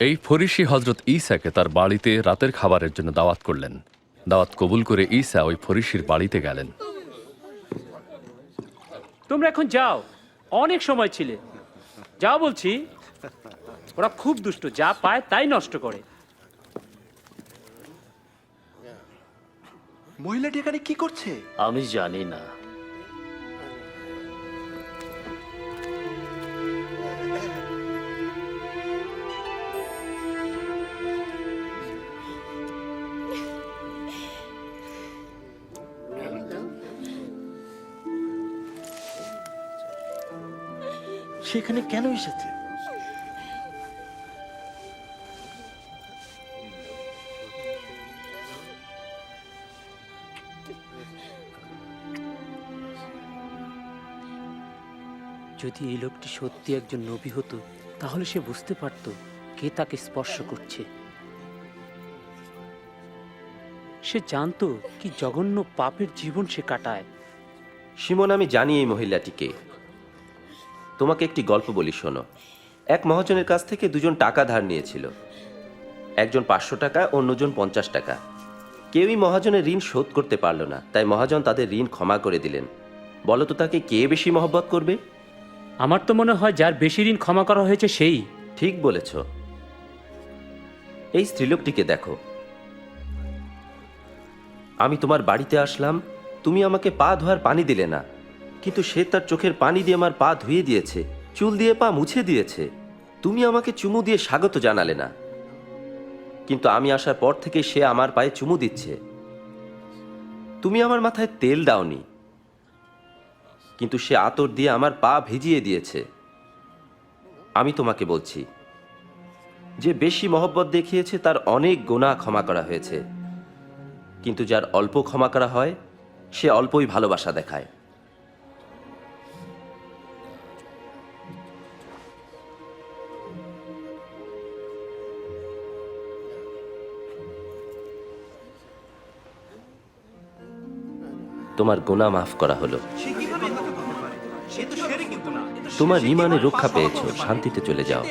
এই ফরিসি হজরত ঈসাকে তার বাড়িতে রাতের খাবারের জন্য দাওয়াত করলেন। দাওয়াত কবুল করে ঈসা ওই ফরিসির বাড়িতে গেলেন। তোমরা এখন যাও অনেক সময় ছিলে। যাও বলছি ওরা খুব দুষ্ট যা পায় তাই নষ্ট করে। মহিলাটি এখানে কি করছে? আমি জানি না। সেখানে কেন এসেছে? যদি এই লোকটি সত্যি একজন নবী হতো তাহলে সে বুঝতে পারত কে তাকে স্পর্শ করছে। সে জানতো কি জঘন্য পাপের জীবন সে কাটায়। সিমন আমি জানি এই মহিলাটিকে। তোমাকে একটি গল্প বলি শোনো। এক মহাজনের কাছ থেকে দুজন টাকা ধার নিয়েছিল। একজন পাঁচশো টাকা অন্যজন পঞ্চাশ টাকা। কেউই মহাজনের ঋণ শোধ করতে পারল না তাই মহাজন তাদের ঋণ ক্ষমা করে দিলেন। বলো তো তাকে কে বেশি মহব্বত করবে? আমার তো মনে হয় যার বেশি ঋণ ক্ষমা করা হয়েছে সেই। ঠিক বলেছ। এই স্ত্রীলোকটিকে দেখো। আমি তোমার বাড়িতে আসলাম তুমি আমাকে পা ধোয়ার পানি দিলে না। কিন্তু সে তার চোখের পানি দিয়ে আমার পা ধুয়ে দিয়েছে, চুল দিয়ে পা মুছে দিয়েছে। তুমি আমাকে চুমু দিয়ে স্বাগত জানালে না। কিন্তু আমি আসার পর থেকে সে আমার পায়ে চুমু দিচ্ছে। তুমি আমার মাথায় তেল দাওনি। কিন্তু সে আতর দিয়ে আমার পা ভিজিয়ে দিয়েছে। আমি তোমাকে বলছি, যে বেশি মহব্বত দেখিয়েছে তার অনেক গোনা ক্ষমা করা হয়েছে। কিন্তু যার অল্প ক্ষমা করা হয়, সে অল্পই ভালোবাসা দেখায়। তোমার গোনা মাফ করা হলো। তোমার ইমানে রক্ষা পেয়েছ শান্তিতে চলে যাও।